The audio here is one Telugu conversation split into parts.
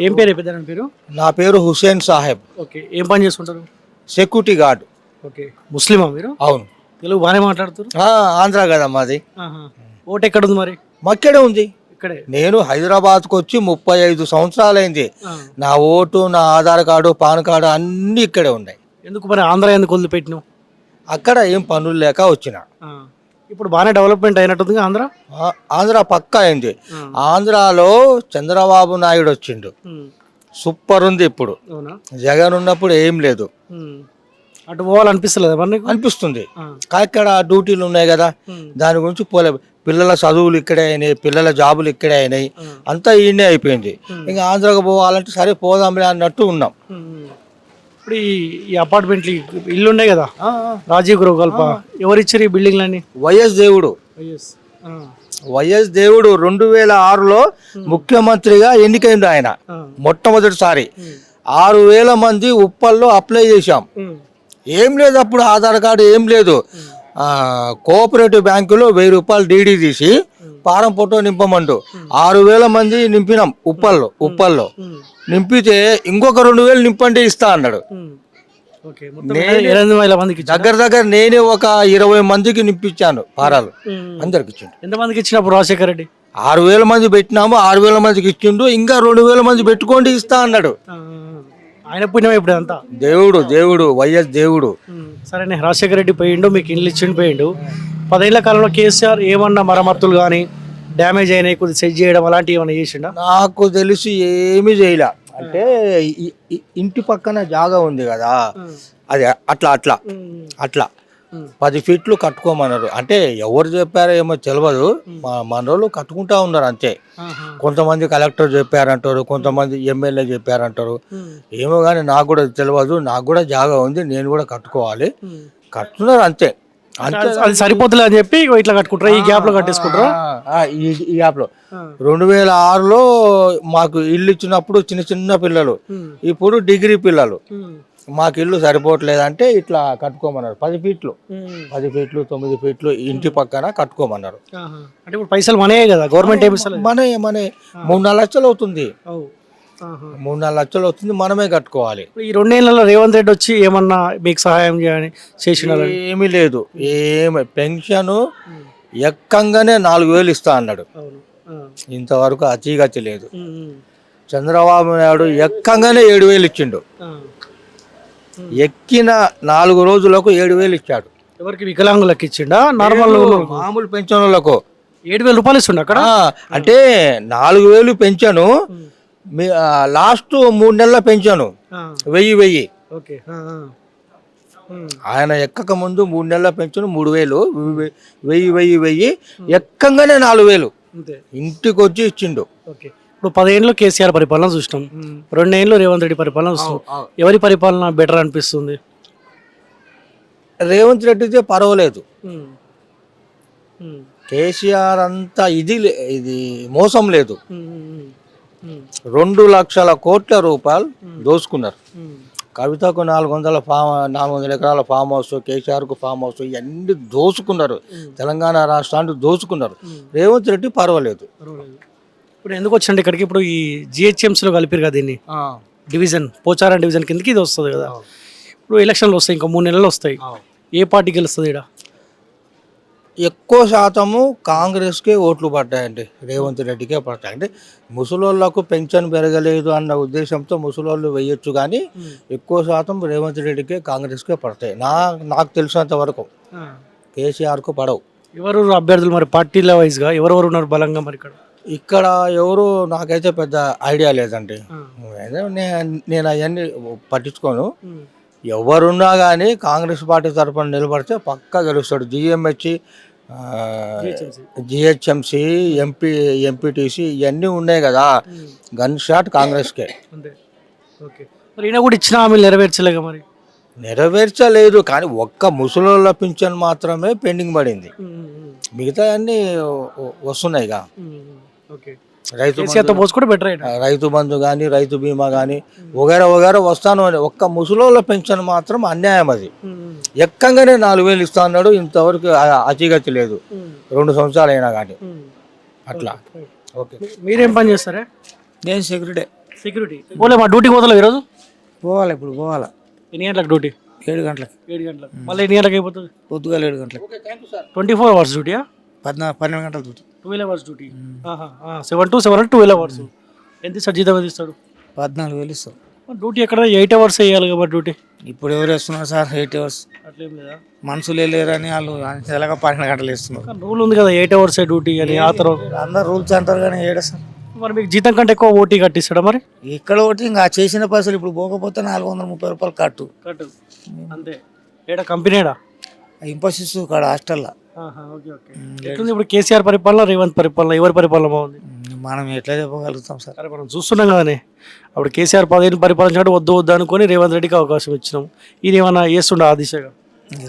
ఏం పేరు పెద్ద పేరు? నా పేరు హుసేన్ సాహెబ్. ఓకే ఏం పని చేసుకుంటారు సెక్యూరిటీ గార్డ్. ఓకే ముస్లిమా మీరు? అవును. తెలుగు బాగానే మాట్లాడుతారు? ఆ, ఆంధ్ర కదా మాది. ఆహా. ఓటు ఎక్కడ ఉంది మరి? మక్కడే ఉంది. ఇక్కడే. నేను హైదరాబాద్కు వచ్చి ముప్పై ఐదు సంవత్సరాలైంది. ఆ. నా ఓటు నా ఆధార్ కార్డు పాన్ కార్డు అన్నీ ఇక్కడే ఉన్నాయి. ఎందుకు మరి ఆంధ్ర ఎందుకు వదిలిపెట్టినావు? అక్కడ ఏం పనులు లేక వచ్చిన. ఇప్పుడు బాగానే డెవలప్మెంట్ అయినట్టుంది ఆంధ్ర? ఆంధ్ర పక్క అయింది. ఆంధ్రాలో చంద్రబాబు నాయుడు వచ్చిండు. సూపర్ ఉంది ఇప్పుడు. జగన్ ఉన్నప్పుడు ఏం లేదు. అటు పోవాలనిపిస్తలేదు అనిపిస్తుంది. ఇక్కడ డ్యూటీలు ఉన్నాయి కదా. దాని గురించి పోలే. పిల్లల చదువులు ఇక్కడే అయినాయి పిల్లల జాబులు ఇక్కడే అయినాయి. అంతా ఈయనే అయిపోయింది. ఇంకా ఆంధ్రాకు పోవాలంటే సరే పోదాంలే అన్నట్టు ఉన్నాం. ఇప్పుడు ఈ అపార్ట్మెంట్లు ఈ ఇల్లు ఉన్నాయి కదా? రాజీవ్ గృహకల్ప ఎవరు ఇచ్చారు ఈ బిల్డింగ్లన్నీ? వైఎస్ దేవుడు. వైఎస్. ఆ. వైఎస్ దేవుడు రెండు వేల ఆరులో ముఖ్యమంత్రిగా ఎన్నికైంది ఆయన. మొట్టమొదటిసారి. ఆరు వేల మంది ఉప్పల్లో అప్లై చేశాం. ఏం లేదు అప్పుడు ఆధార్ కార్డు ఏం లేదు. కోఆపరేటివ్ బ్యాంకులో వెయ్యి రూపాయలు డీడీ తీసి పారం ఫోటో నింపమండు ఆరు వేల మంది నింపినాం ఉప్పల్లో ఉప్పల్లో. నింపితే ఇంకొక రెండు వేలు నింపండి ఇస్తా అన్నాడు. దగ్గర దగ్గర నేనే ఒక ఇరవై మందికి నింపించాను పారాలు. అందరికి ఇచ్చిండు. ఎంతమందికి ఇచ్చినప్పుడు రాజశేఖర రెడ్డి? ఆరు వేల మంది పెట్టినాము ఆరు వేల మందికి ఇచ్చిండు ఇంకా రెండు వేల మంది పెట్టుకోండి ఇస్తా అన్నాడు. ఆయన పుణ్యం ఇప్పుడు అంతా. దేవుడు దేవుడు వైఎస్ దేవుడు. సరేనే రాజశేఖర రెడ్డి పోయిండు మీకు ఇల్లు ఇచ్చిండు పోయిండు. పదేళ్ళ కాలంలో కేసీఆర్ ఏమన్నా మరమ్మతులు కానీ డ్యామేజ్ అయినాయి కొద్దిగా సెట్ చేయడం అలాంటివి ఏమైనా చేసిండా? నాకు తెలిసి ఏమీ చేయలే. అంటే ఇంటి పక్కన జాగా ఉంది కదా. అది అట్లా అట్లా. అట్లా. పది ఫీట్లు కట్టుకోమన్నారు. అంటే ఎవరు చెప్పారో ఏమో తెలియదు మా మనోళ్ళు కట్టుకుంటా ఉన్నారు అంతే. కొంతమంది కలెక్టర్ చెప్పారంటారు కొంతమంది ఎమ్మెల్యే చెప్పారంటారు. ఏమో కానీ నాకు కూడా తెలియదు నాకు కూడా జాగా ఉంది నేను కూడా కట్టుకోవాలి. కట్టున్నారు అంతే. అంతే అది సరిపోతులే అని చెప్పి ఇట్లా కట్టుకుంటారా ఈ గ్యాప్లో కట్టేసుకుంటారా? ఈ ఈ యాప్లో రెండు వేల ఆరులో మాకు ఇల్లు ఇచ్చినప్పుడు చిన్న చిన్న పిల్లలు. ఇప్పుడు డిగ్రీ పిల్లలు. మాకు ఇల్లు సరిపోవట్లేదంటే ఇట్లా కట్టుకోమన్నారు. పది ఫీట్లు. పది ఫీట్లు తొమ్మిది ఫీట్లు ఇంటి పక్కన కట్టుకోమన్నారు. అంటే ఇప్పుడు పైసలు మనయే కదా గవర్నమెంట్ మన మన మూడు నాలుగు లక్షలు అవుతుంది. మూడు నాలుగు లక్షలు అవుతుంది మనమే కట్టుకోవాలి. ఈ రెండేళ్ళలో రేవంత్ రెడ్డి వచ్చి ఏమన్నా మీకు సహాయం చేయని చేసిన ఏమీ లేదు. ఏమి పెన్షన్ ఎక్కంగానే నాలుగు వేలు ఇస్తా అన్నాడు. ఇంతవరకు అతిగతి లేదు. చంద్రబాబు నాయుడు ఎక్కంగానే ఏడు వేలు ఇచ్చిండు. ఎక్కిన నాలుగు రోజులకు ఏడు వేలు ఇచ్చాడు. ఎవరికి వికలాంగులకు ఇచ్చిండా? నార్మల్ మామూలు పెన్షన్లకు ఏడు వేల రూపాయలు ఇస్తుండ అక్కడ? అంటే నాలుగు వేలు పెంచాను లాస్ట్ మూడు నెలల పెంచాను. వెయ్యి వెయ్యి. ఆయన ఎక్కక ముందు మూడు నెలల పెంచాను మూడు వేలు వెయ్యి- వెయ్యి వెయ్యి ఎక్కంగానే నాలుగు వేలు. ఇంటికి వచ్చి ఇచ్చిండు. ఓకే. ఇప్పుడు పదేళ్ళు కేసీఆర్ పరిపాలన చూసినాం. రెండేళ్ళు రేవంత్ రెడ్డి పరిపాలన చూస్తాం ఎవరి పరిపాలన బెటర్ అనిపిస్తుంది? రేవంత్ రెడ్డితే పర్వాలేదు. కేసీఆర్ అంతా ఇది లే- ఇది మోసం లేదు. రెండు లక్షల కోట్ల రూపాయలు దోసుకున్నారు. కవితకు నాలుగు వందల ఫామ్ నాలుగు వందల ఎకరాల ఫామ్ హౌస్ కేసీఆర్కు ఫామ్ హౌస్ ఇవన్నీ దోసుకున్నారు. తెలంగాణ రాష్ట్రాన్ని దోసుకున్నారు. రేవంత్ రెడ్డి పర్వాలేదు. పర్వాలేదు. ఇప్పుడు ఎందుకు వచ్చిండి ఇక్కడికి? ఇప్పుడు ఈ జిహెచ్ఎంసీలో కలిపారు కదా దీన్ని. డివిజన్ పోచారం డివిజన్ కిందకి ఇది వస్తుంది కదా. ఇప్పుడు ఎలక్షన్లు వస్తాయి ఇంకా మూడు నెలలు వస్తాయి. ఏ పార్టీ గెలుస్తుంది ఇక్కడ ఎక్కువ శాతము కాంగ్రెస్కే ఓట్లు పడ్డాయండి. రేవంత్ రెడ్డికే పడతాయి అంటే ముసలోళ్ళకు పెన్షన్ పెరగలేదు అన్న ఉద్దేశంతో ముసలోళ్ళు వేయొచ్చు కానీ ఎక్కువ శాతం రేవంత్ రెడ్డికే కాంగ్రెస్కే పడతాయి. నా నాకు తెలిసినంత వరకు కేసీఆర్కు పడవు. ఎవరు అభ్యర్థులు మరి? పార్టీల వైజ్గా ఎవరెవరు ఉన్నారు బలంగా మరి ఇక్కడ? ఇక్కడ ఎవరు నాకైతే పెద్ద ఐడియా లేదండి. ఏదో నే- నేను అవన్నీ పట్టించుకోను. ఎవరున్నా కానీ కాంగ్రెస్ పార్టీ తరఫున నిలబడితే పక్కా గెలుస్తాడు. జిఎంహెచ్ జిహెచ్ఎంసి. ఎంపీ ఎంపీటీసీ ఇవన్నీ ఉన్నాయి కదా. గన్ షాట్ కాంగ్రెస్కే. అంతే. ఓకే. మరి ఈయన కూడా ఇచ్చిన హామీలు నెరవేర్చలేక మరి? నెరవేర్చలేదు కానీ ఒక్క ముసలోళ్ళ పింఛన్ మాత్రమే పెండింగ్ పడింది. మిగతా అన్నీ వస్తున్నాయిగా. రైతు పోసుకుంటే బెటర్ రైతు బంధు కానీ రైతు బీమా కానీ వగేరా వగేరా వస్తాను అని ఒక్క ముసలోళ్ళ పెన్షన్ మాత్రం అన్యాయం అది. ఎక్కంగానే నాలుగు వేలు ఇస్తా అన్నాడు ఇంతవరకు అతిగతి లేదు. రెండు సంవత్సరాలు అయినా కానీ అట్లా. ఓకే మీరేం పని చేస్తారా? నేను సెక్యూరిటీ. సెక్యూరిటీ. పోలే మా డ్యూటీకి పోతలేవు ఈరోజు? పోవాలి ఇప్పుడు పోవాలా. ఎన్ని గంటలకు డ్యూటీ? ఏడు గంటలకు. ఏడు గంటలకు. మళ్ళీ ఎన్ని గంటలకు అయిపోతుంది? పొద్దుగాల ఏడు గంటలకు. ట్వంటీ ఫోర్ అవర్స్ డ్యూటీయా? పద్నాలుగు పన్నెండు గంటల duty. Twelve hours duty seven to seven twelve hours ఎంత సార్ జీతం ఇస్తాడు? పద్నాలుగు వేలు ఇస్తాం. డ్యూటీ ఎక్కడ? ఎయిట్ అవర్స్ వేయాలి కాబట్టి డ్యూటీ ఇప్పుడు ఎవరు వేస్తున్నారు సార్? ఎయిట్ అవర్స్ అట్లేం లేదా? మనుషులు లేరని వాళ్ళు ఎలాగ పన్నెండు గంటలు వేస్తున్నారు. రూల్ ఉంది కదా ఎయిట్ అవర్స్ డ్యూటీ అని ఆ తర్వాత. అందరు రూల్స్ అంటారు కానీ ఏడ సార్? మరి మీకు జీతం కంటే ఎక్కువ ఓటీ కట్టిస్తాడా మరి? ఇక్కడ ఒకటి ఇంకా చేసిన పైసలు ఇప్పుడు పోకపోతే నాలుగు వందల ముప్పై రూపాయలు కట్టు. కట్టు. అంతే. ఏడా కంపెనీడా ఇంపోసిస్ కాడ హాస్టల్లో. ఎట్లుంది ఇప్పుడు కేసీఆర్ పరిపాలన రేవంత్ పరిపాలన ఎవరి పరిపాలన బాగుంది? మనం ఎట్లా చెప్పగలుగుతాం సార్? సరే మనం చూస్తున్నాం కదనే. అప్పుడు కేసీఆర్ పదిహేను పరిపాలించినట్టు వద్దు వద్దు అనుకొని రేవంత్ రెడ్డికి అవకాశం ఇచ్చినాం. ఈయన ఏమన్నా చేస్తుండ ఆ దిశగా?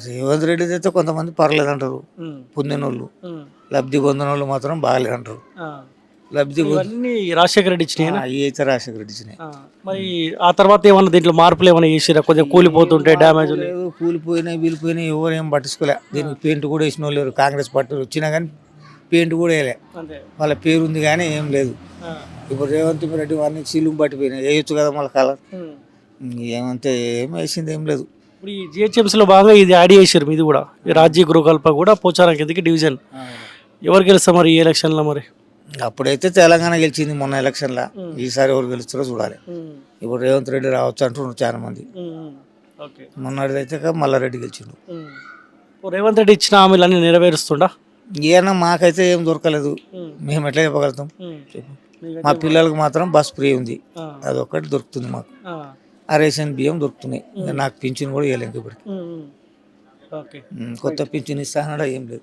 రేవంత్ రెడ్డి అయితే కొంతమంది పర్లేదు అంటారు పొందినోళ్ళు లబ్ధి పొందినోళ్ళు మాత్రం బాగాలేదు అంటారు లబ్ధి ఇవన్నీ రాజశేఖర రెడ్డి ఇచ్చినాయి ఆ, ఈ అయితే రాజశేఖర రెడ్డి ఇచ్చినాయి. మరి ఆ తర్వాత ఏమన్నా దీంట్లో మార్పులు ఏమైనా చేసిరా? కొద్దిగా కూలిపోతుంటే డ్యామేజ్ లేదు కూలిపోయినాయి వీలిపోయినాయి ఎవరు ఏం పట్టించుకోలే. దీనికి పెయింట్ కూడా వేసిన వాళ్ళు లేరు. కాంగ్రెస్ పార్టీ వచ్చినా కానీ పెయింట్ కూడా వేయలే. వాళ్ళ పేరు ఉంది కానీ ఏం లేదు. ఇప్పుడు రేవంత్ రెడ్డి వారిని చీలుగు పట్టిపోయినాయి. వేయొచ్చు కదా మళ్ళీ కలర్. ఏమంతే ఏం వేసింది ఏం లేదు. ఇప్పుడు ఈ జిహెచ్ఎంసీలో భాగంగా ఇది యాడ్ చేశారు మీది కూడా. ఈ రాజ్య గృహకల్ప కూడా పోచారం కిందకి డివిజన్. ఎవరు గెలుస్తారు మరి ఈ ఎలక్షన్లో మరి? అప్పుడైతే తెలంగాణ గెలిచింది మొన్న ఎలక్షన్లో ఈసారి ఎవరు గెలుస్తారో చూడాలి. ఇప్పుడు రేవంత్ రెడ్డి రావచ్చు అంటున్నారు చాలా మంది ఓకే. మొన్నటిదైతే మల్లారెడ్డి గెలిచిండు. రేవంత్ రెడ్డి ఇచ్చిన హామీలన్నీ నెరవేరుస్తుండా? ఈయన మాకైతే ఏం దొరకలేదు. మేము. ఎట్లా చెప్పగలుగుతాం? చెప్పు. మా పిల్లలకు మాత్రం బస్ ఫ్రీ ఉంది. అదొక్కటి దొరుకుతుంది మాకు. ఆ. రేషన్ బియ్యం దొరుకుతున్నాయి. నాకు పింఛన్ కూడా ఇవ్వలేదు ఇప్పటికి. కొత్త పింఛన్ ఇస్తానడా ఏం లేదు.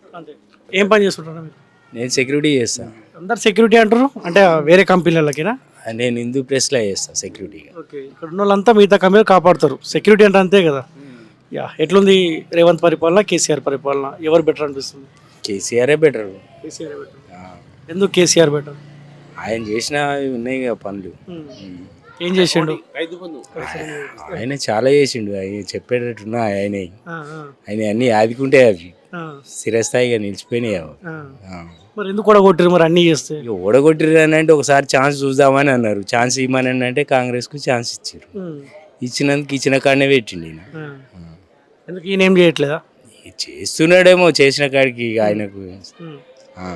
ఏం పని చేస్తుంటారా మీరు? నేను సెక్యూరిటీ చేస్తా. అందరు సెక్యూరిటీ అంటారు అంటే వేరే కంపెనీలకినా? నేను హిందూ ప్రెస్లో చేస్తా సెక్యూరిటీగా ఓకే ఇక్కడ ఉన్న వాళ్ళంతా మిగతా కంపెనీ కాపాడుతారు. సెక్యూరిటీ అంటే అంతే కదా. యా ఎట్లుంది రేవంత్ పరిపాలన కేసీఆర్ పరిపాలన? ఎవరు బెటర్ అనిపిస్తుంది? కేసీఆరే బెటర్ కేసీఆర్ బెటర్ ఎందుకు కేసీఆర్ బెటర్ ఆయన చేసిన ఉన్నాయి కదా పనులు. ఏం చేసిండు? ఆయన చాలా చేసిండు. ఆయన చెప్పేటట్టున్నా ఆయన. ఆయన అన్ని ఆదుకుంటే అవి. స్థిరస్థాయిగా నిలిచిపోయినాయి. మరి ఎందుకు కూడా కొట్టిరు మరి అన్నీ చేస్తే? ఇక ఓడగొట్టిరు అని అంటే ఒకసారి ఛాన్స్ చూద్దామని అన్నారు. ఛాన్స్ ఇవ్వమని అంటే కాంగ్రెస్కు ఛాన్స్ ఇచ్చారు ఇచ్చినందుకు ఇచ్చిన కాడనే పెట్టిండు ఈయన. ఎందుకు ఈయన ఏం చేయట్లేదా? చేస్తున్నాడేమో చేసిన కాడికి ఇక ఆయనకు. ఆ.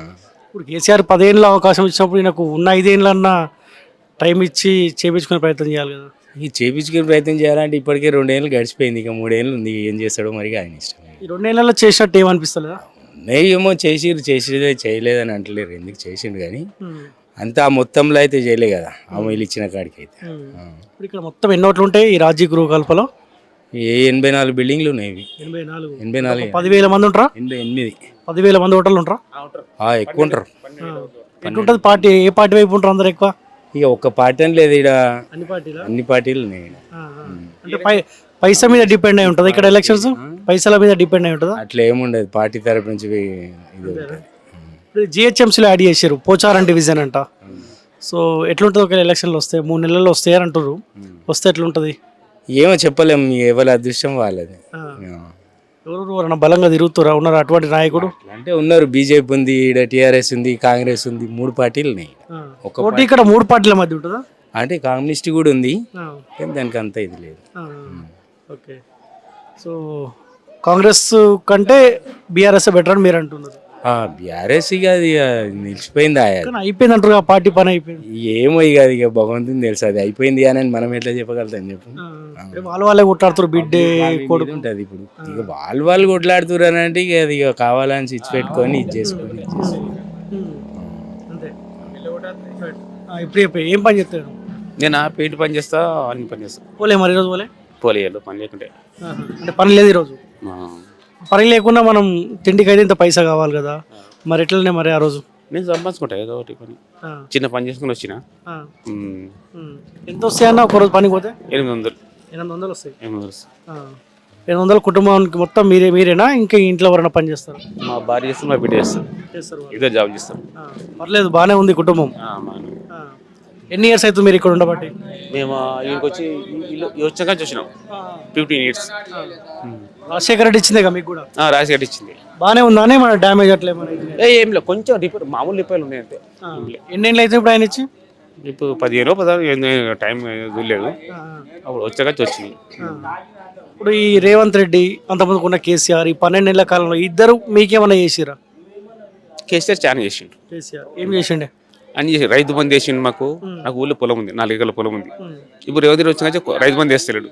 ఇప్పుడు కేసీఆర్ పదేళ్ళ అవకాశం ఇచ్చినప్పుడు ఈయనకు ఉన్న ఐదేళ్ళన్నా టైం ఇచ్చి చేపించుకునే ప్రయత్నం చేయాలి కదా? ఈ చేపించుకునే ప్రయత్నం చేయాలంటే ఇప్పటికే రెండేళ్ళు గడిచిపోయింది. ఇక మూడేళ్ళు ఉంది. ఏం చేస్తాడో మరి ఆయన ఇష్టం. ఈ రెండేళ్ళలో చేసినట్టు ఏమనిపిస్తలేదా? ఏమో చేసిరు చేసిదే చేయలేదని అంటలేరు. ఎందుకు చేసిండు కానీ అంతా ఆ మొత్తంలో అయితే చేయలే కదా హామీలు ఇచ్చిన కాడికి అయితే. ఇప్పుడు ఇక్కడ మొత్తం ఎన్ని ఓట్లు ఉంటాయి ఈ రాజ్య గృహ కల్పలో? ఏ ఎనభై నాలుగు బిల్డింగ్లు ఉన్నాయి ఇవి. ఎనభై నాలుగు. ఎనభై నాలుగు. పదివేల మంది ఉంటారా? ఎనభై ఎనిమిది. పదివేల మంది ఓటర్లు ఉంటారా? ఆ, ఎక్కువ ఉంటారు. ఎట్లుంటుంది పార్టీ? ఏ పార్టీ వైపు ఉంటారు అందరు ఎక్కువ? ఇక ఒక్క పార్టీ అని లేదు ఇక్కడ అన్ని పార్టీలా? అన్ని పార్టీలు ఉన్నాయి. అంటే పై పైసా మీద డిపెండ్ అయి ఉంటుంది ఇక్కడ ఎలక్షన్స్? పైసల మీద డిపెండ్ అయి ఉంటుందా? అట్లా ఏముండదు పార్టీ తరపు నుంచి ఇది ఉంటుంది. ఇప్పుడు జిహెచ్ఎంసీలో యాడ్ చేశారు. పోచారం డివిజన్ అంట. సో ఎట్లుంటుంది ఒకవేళ ఎలక్షన్లు వస్తే? మూడు నెలల్లో వస్తాయి అని అంటారు వస్తే ఎట్లుంటుంది? ఏమో చెప్పలేం. ఎవరి అదృష్టం వాళ్ళది. ఎవరు బలంగా తిరుగుతారా? ఉన్నారు అటువంటి నాయకుడు? అంటే ఉన్నారు. బీజేపీ ఉంది ఈడ టీఆర్ఎస్ ఉంది కాంగ్రెస్ ఉంది. మూడు పార్టీలు. ఒక ఇక్కడ మూడు పార్టీల మధ్య ఉంటుందా? అంటే కమ్యూనిస్ట్ కూడా ఉంది. కానీ దానికి అంత ఇది లేదు. ఓకే. సో కాంగ్రెస్ కంటే బీఆర్ఎస్ బెటర్ అని మీరు అంటున్నారు. బీఆర్ఎస్ ఇక అది ఇక నిలిచిపోయింది అయిపోయింది అంటారు ఆ పార్టీ పని అయిపోయింది. ఏమో ఇక అది ఇక భగవంతుని తెలుసు అది అయిపోయింది అని మనం ఎట్లా చెప్పగలుగుతాం చెప్పు. వాళ్ళ వాళ్ళే కొట్టాడుతారు బిడ్డే కొడుకు. ఇది ఉంటది ఇప్పుడు. ఇక వాళ్ళు వాళ్ళు కొట్లాడుతున్నారు అని అంటే ఇక అది ఇక కావాలని స్విచ్ పెట్టుకొని ఇది చేసుకొని ఇప్పుడు ఏం పని చేస్తాడు నేను ఆ పెయింట్ పని చేస్తా అన్ని పని చేస్తా. పోలే మరి ఈరోజు పోలే? పోలేయాలి పని లేకుంటే. అంటే పని లేదు ఈరోజు. పని లేకుండా మనం తిండికి అయితే ఇంత పైసా కావాలి కదా. మరి ఎట్లనే మరి ఆ రోజు? నేను సంపాదించుకుంటా ఏదో ఒకటి పని. చిన్న పని చేసుకుని వచ్చిన. ఎంత వస్తాయన్న ఒక రోజు పనికి పోతే? ఎనిమిది వందలు. ఎనిమిది వందలు వస్తాయి. ఎనిమిది వందలు ఆ. ఎనిమిది వందల కుటుంబానికి మొత్తం మీరే మీరేనా? ఇంకా ఇంట్లో ఎవరైనా పని చేస్తారు? మా భార్య చేస్తాం మా బిడ్డ చేస్తాం చేస్తారు. ఇద్దరు జాబ్ చేస్తాం ఆ, పర్లేదు బాగానే ఉంది కుటుంబం. ఎన్ని ఇయర్స్ అవుతుంది మీరు ఇక్కడ ఉండబట్టి? మేము ఇక్కడికి వచ్చి ఇల్లు వచ్చాక చూసినాం. ఫిఫ్టీన్ ఇయర్స్ రాజశేఖర రెడ్డి ఇచ్చిందే మీకు కూడా? రాసి గట్టి ఇచ్చింది. బాగానే ఉందానే మన డ్యామేజ్ అట్లే మన ఏ ఏం లేదు. కొంచెం రిపేర్ మామూలు రిపేర్లు ఉన్నాయి అంతే ఎన్ని ఏళ్ళు అయితే ఇప్పుడు ఆయన ఇచ్చి? ఇప్పుడు పదిహేను పదహారు టైం చూడలేదు. అప్పుడు వచ్చాక వచ్చినాయి ఇప్పుడు ఈ రేవంత్ రెడ్డి అంతమందికి ఉన్న కేసీఆర్ ఈ పన్నెండు నెలల కాలంలో ఇద్దరు మీకేమైనా చేసిరా? కేసీఆర్ చాలా చేసిండు. కేసీఆర్. ఏం చేసిండే? అన్ని చేసి రైతు బంధు చేసిండు మాకు. నాకు ఊళ్ళో పొలం ఉంది నాలుగు ఎకరాల పొలం ఉంది. ఇప్పుడు రేవంత్ రెడ్డి వచ్చినాక రైతు బంధు చేస్తలేడు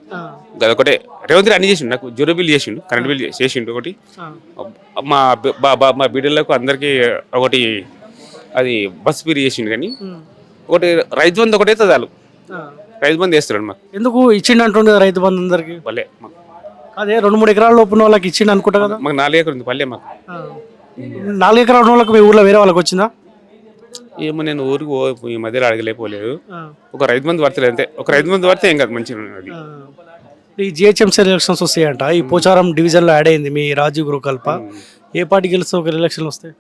అదొకటే రేవంత్ రెడ్డి అన్ని చేసిండు నాకు జీరో బిల్ చేసిండు కరెంట్ బిల్ చేసిండు ఒకటి. మా మా బిడ్డలకు అందరికి ఒకటి అది బస్ ఫీరీ చేసిండు కానీ ఒకటి రైతు బంధు ఒకటే చాలు. రైతు బంధు చేస్తున్నాడు మాకు. ఎందుకు ఇచ్చిండు అంటుండే రైతు బంధు అందరికి? పల్లె అదే రెండు మూడు ఎకరాల లోపున వాళ్ళకి ఇచ్చిండు అనుకుంటా కదా. మాకు నాలుగు ఎకరం ఉంది పల్లె మాకు. నాలుగు ఎకరాల వాళ్ళకి మీ ఊర్లో వేరే వాళ్ళకి వచ్చిందా? ఏమో నేను ఊరికి పో- ఈ మధ్యలో అడగలేకపోలేదు. ఒక రైతు బంధు పడతలేదు అంతే. ఒక రైతు బంధు పడితే ఏం కాదు మంచిగా ఉన్నది. ఈ జిహెచ్ఎంసీ ఎలక్షన్స్ వస్తాయంట ఈ పోచారం డివిజన్లో యాడ్ అయింది మీ రాజీవ్ గృహకల్ప. ఏ పార్టీ గెలిస్తే ఒక ఎలక్షన్లు వస్తాయి?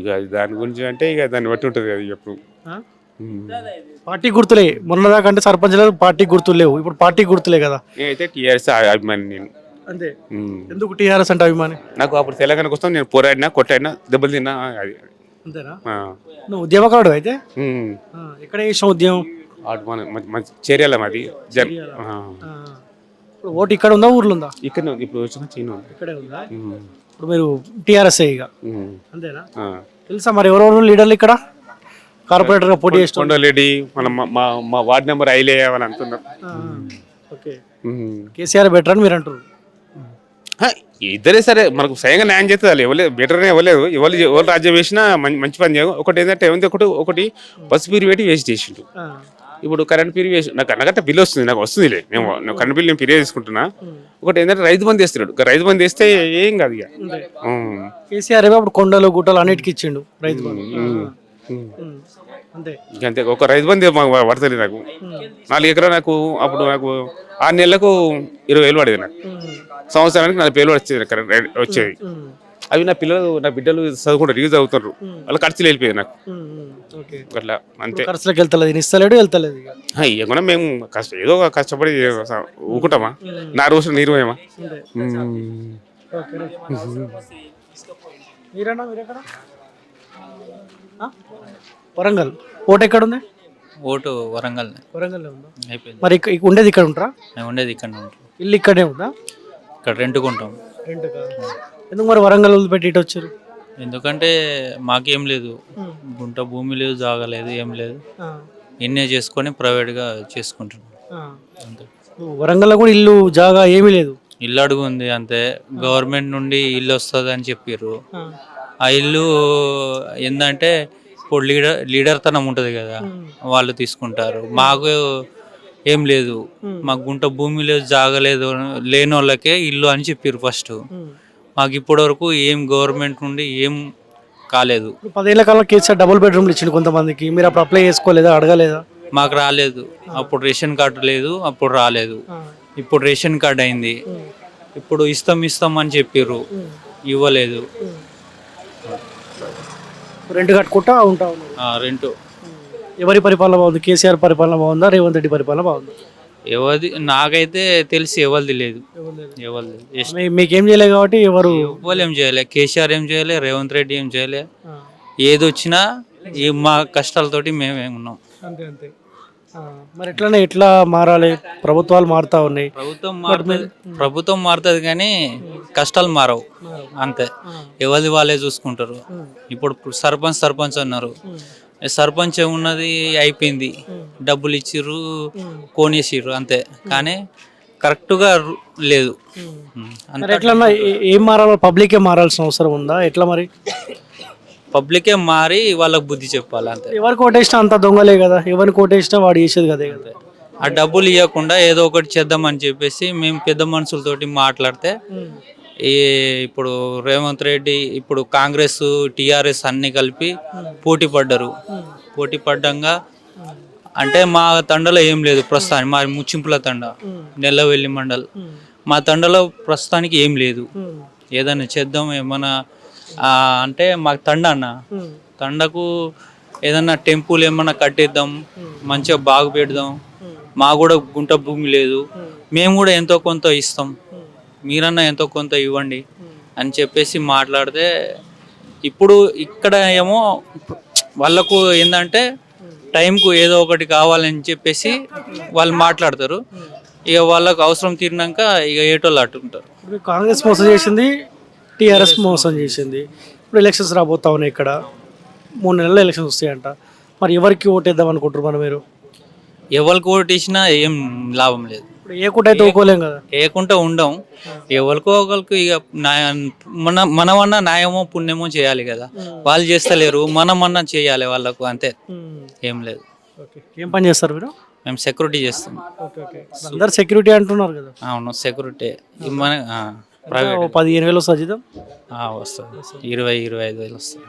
ఇక అది దాని గురించి అంటే ఇక దాన్ని బట్టి ఉంటుంది అది ఎప్పుడు. ఆ? పార్టీ గుర్తులే. మొన్నదాకా అంటే సర్పంచ్ లేదు పార్టీ గుర్తులు లేవు. ఇప్పుడు పార్టీ గుర్తులే కదా. నేనైతే టీఆర్ఎస్ అభిమాని నేను. అంతే. ఉమ్. ఎందుకు టీఆర్ఎస్ అంటే అభిమాని? నాకు అప్పుడు తెలంగాణకు వస్తాం నేను పోరాడినా కొట్టాడినా దెబ్బలు తిన్నా అది. అంతేనా. నువ్వు ఉద్యమకారుడు అయితే. ఆ, ఎక్కడ చేసావు ఉద్యమం? అటు మన మంచి- మంచి చర్యల మాది ఆ. ఇప్పుడు ఓటు ఇక్కడ ఉందా ఊర్లో ఉందా? ఇక్కడనే ఉంది ఇప్పుడు వచ్చిన చీన. ఉంది ఇక్కడే ఉందా? ఉమ్. ఇప్పుడు మీరు టీఆర్ఎస్ ఇక? ఉమ్. అంతేనా? ఆ. తెలుసా మరి ఎవరెవరు లీడర్లు ఇక్కడ? కార్పొరేటర్గా పోటీ చేస్తాం కొండలరెడ్డి మన మా- మా మా వార్డ్ నెంబర్ ఐలే అని అంటున్నారు. ఓకే. ఉమ్. కేసీఆర్ బెటర్ అని మీరు అంటారు హ, ఇద్దరే సరే మనకు స్వయంగా న్యాయం చేస్తుంది వాళ్ళు. ఇవ్వలేదు బెటర్నే ఇవ్వలేదు ఎవరు ఎవరు రాజ్యం వేసినా మంచి పని చేయవు. ఒకటి ఏంటంటే ఏముంది? ఒకటి ఒకటి బస్సు పీరు పెట్టి వేస్ట్ చేసిండు. ఇప్పుడు కరెంట్ పీరు వేసి నాకు అనగట్ట బిల్ వస్తుంది నాకు వస్తుందిలే నేను కరెంట్ బిల్ నేను పీరియడ్ తీసుకుంటున్నా. ఒకటి ఏంటంటే రైతు బంధు వేస్తున్నాడు. రైతు బంధు వేస్తే ఏం కాదు ఇక. కేసీఆర్ అప్పుడు కొండలు గుట్టలు అన్నిటికి ఇచ్చిండు రైతు. ఉమ్. అంతే. ఒక రైతు బంధు మాకు పడుతుంది నాకు. నాలుగు ఎకరా నాకు అప్పుడు నాకు ఆరు నెలలకు ఇరవై వేలు పడేది నాకు. సంవత్సరానికి నలభై వేలు వచ్చేది వచ్చేది. అవి నా పిల్లలు నా బిడ్డలు చదువుకుంటారు యూజ్ అవుతారు వాళ్ళ ఖర్చులు వెళ్ళిపోయేది నాకు. అట్లా అంతే. ఖర్చులకు వెళ్తలేదు ఇస్తలేడు వెళ్తలేదు ఇవ్వకుండా మేము కష్ట ఏదో ఒక కష్టపడి ఊకుంటామా? నా రోజు మీరెక్కడ? ఆ? వరంగల్. ఓటు ఎక్కడ ఉంది? ఓటు వరంగల్ వరంగల్ మరి ఉండేది ఇక్కడ ఉంటారా? మేము ఉండేది ఇక్కడ ఉంటాం ఇల్లు ఇక్కడే ఉందా? ఇక్కడ రెంట్ ఎందుకు మరి వరంగల్ వదిలిపెట్టి ఇటు వచ్చారు? ఎందుకంటే మాకేం లేదు. గుంట భూమి లేదు జాగా లేదు ఏం లేదు. ఇన్నే చేసుకొని ప్రైవేట్గా చేసుకుంటున్నాం. అంతే. వరంగల్లో కూడా ఇల్లు జాగా ఏమీ లేదు? ఇల్లు అడుగు ఉంది అంతే. గవర్నమెంట్ నుండి ఇల్లు వస్తుంది అని చెప్పారు ఆ ఇల్లు ఏంటంటే ఇప్పుడు లీడర్ లీడర్ తనం ఉంటుంది కదా. వాళ్ళు తీసుకుంటారు. మాకు ఏం లేదు. మాకు గుంట భూమి లేదు జాగా లేదు లేని వాళ్ళకే ఇల్లు అని చెప్పారు ఫస్ట్ మాకు ఇప్పటి వరకు ఏం గవర్నమెంట్ నుండి ఏం కాలేదు. పదేళ్ళ కాలంలో కేసీఆర్ డబుల్ బెడ్రూమ్లు ఇచ్చిండు కొంతమందికి. మీరు అప్పుడు అప్లై చేసుకోలేదా అడగలేదా? మాకు రాలేదు. అప్పుడు రేషన్ కార్డు లేదు అప్పుడు రాలేదు. ఇప్పుడు రేషన్ కార్డు అయింది. ఇప్పుడు ఇస్తాం ఇస్తాం అని చెప్పారు ఇవ్వలేదు. రెంట్ కట్టుకుంటా ఉంటా రెంట్. ఎవరి పరిపాలన బాగుంది? కేసీఆర్ పరిపాలన బాగుందా? రేవంత్ రెడ్డి పరిపాలన బాగుందా? ఎవరిది? నాకైతే తెలిసి ఎవరిది లేదు. ఎవరిది ఎస్- మీ- మీకేం చేయలేదు కాబట్టి ఎవరు ఎవ్వరు ఏం చేయలే. కేసీఆర్ ఏం చేయలే రేవంత్ రెడ్డి ఏం చేయలే. ఏది వచ్చినా ఈ మా కష్టాలతోటి మేమే ఉన్నాం. అంతే అంతే. ఆ, మరి ఎట్లనే ఎట్లా మారాలి? ప్రభుత్వాలు మారుతా ఉన్నాయి. ప్రభుత్వం మారుతుంది ప్రభుత్వం మారుతుంది కానీ కష్టాలు మారవు. అంతే. ఎవరిది వాళ్ళే చూసుకుంటారు. ఇప్పుడు సర్పంచ్ సర్పంచ్ అన్నారు. సర్పంచ్ ఏమున్నది అయిపోయింది. డబ్బులు ఇచ్చిర్రు కొనేసిర్రు అంతే. కానీ కరెక్ట్గా లేదు. ఎట్లన్నా ఏ- మారాలి పబ్లికే మారాల్సిన అవసరం ఉందా? ఎట్లా మరి? పబ్లికే మారి వాళ్ళకి బుద్ధి చెప్పాలి అంతే. ఎవరికి ఓటేసినా అంత దొంగలే కదా. ఎవరికి ఓటేసినా వాడు చేసేది కదే కదా. ఆ డబ్బులు ఇవ్వకుండా ఏదో ఒకటి చేద్దామని చెప్పేసి మేము పెద్ద మనుషులతోటి మాట్లాడితే ఈ ఇప్పుడు రేవంత్ రెడ్డి ఇప్పుడు కాంగ్రెస్ టీఆర్ఎస్ అన్ని కలిపి పోటీ పడ్డారు. పోటీ పడ్డంగా అంటే మా తండలో ఏం లేదు ప్రస్తుతానికి. మా ముచ్చింపుల తండ నెల్లవెల్లి మండల్. మా తండలో ప్రస్తుతానికి ఏం లేదు. ఏదైనా చేద్దాం ఏమన్నా అంటే మాకు తండ అన్న. తండకు ఏదన్నా టెంపుల్ ఏమన్నా కట్టిద్దాం మంచిగా బాగు పెడదాం. మా కూడా గుంట భూమి లేదు. మేము కూడా ఎంతో కొంత ఇస్తాం. మీరన్నా ఎంతో కొంత ఇవ్వండి అని చెప్పేసి మాట్లాడితే ఇప్పుడు ఇక్కడ ఏమో వాళ్ళకు ఏంటంటే టైంకు ఏదో ఒకటి కావాలని చెప్పేసి వాళ్ళు మాట్లాడతారు. ఇక వాళ్ళకు అవసరం తీరినాక ఇక ఏటోళ్ళు ఇప్పుడు కాంగ్రెస్ మోసం చేసింది టీఆర్ఎస్ మోసం చేసింది. ఇప్పుడు ఎలక్షన్స్ రాబోతా ఉన్నాయి ఇక్కడ. మూడు నెలల్లో ఎలక్షన్స్ వస్తాయంట. మరి ఎవరికి ఓటేద్దాం అనుకుంటారు మనం మీరు? ఎవరికి ఓటేసినా ఏం లాభం లేదు. ఏ కూట అయితే ఊకోలేం కదా. వేయకుండా ఉండం. ఎవరికో ఒకరికి ఇక న్యాయ మన మనమన్నా న్యాయమో పుణ్యమో చేయాలి కదా. వాళ్ళు చేస్తలేరు మనమన్నా చేయాలి వాళ్ళకు అంతే. ఏం లేదు. ఓకే. ఏం పని చేస్తారు మీరు? మేము సెక్యూరిటీ చేస్తాం. Okay okay. అందరు సెక్యూరిటీ అంటున్నారు కదా. అవును సెక్యూరిటీ మన ప్రైవేట్ ఓ పదిహేను వేలు వస్తుంది జీతం? వస్తుంది. ఇరవై ఇరవై ఐదు వేలు వస్తుంది.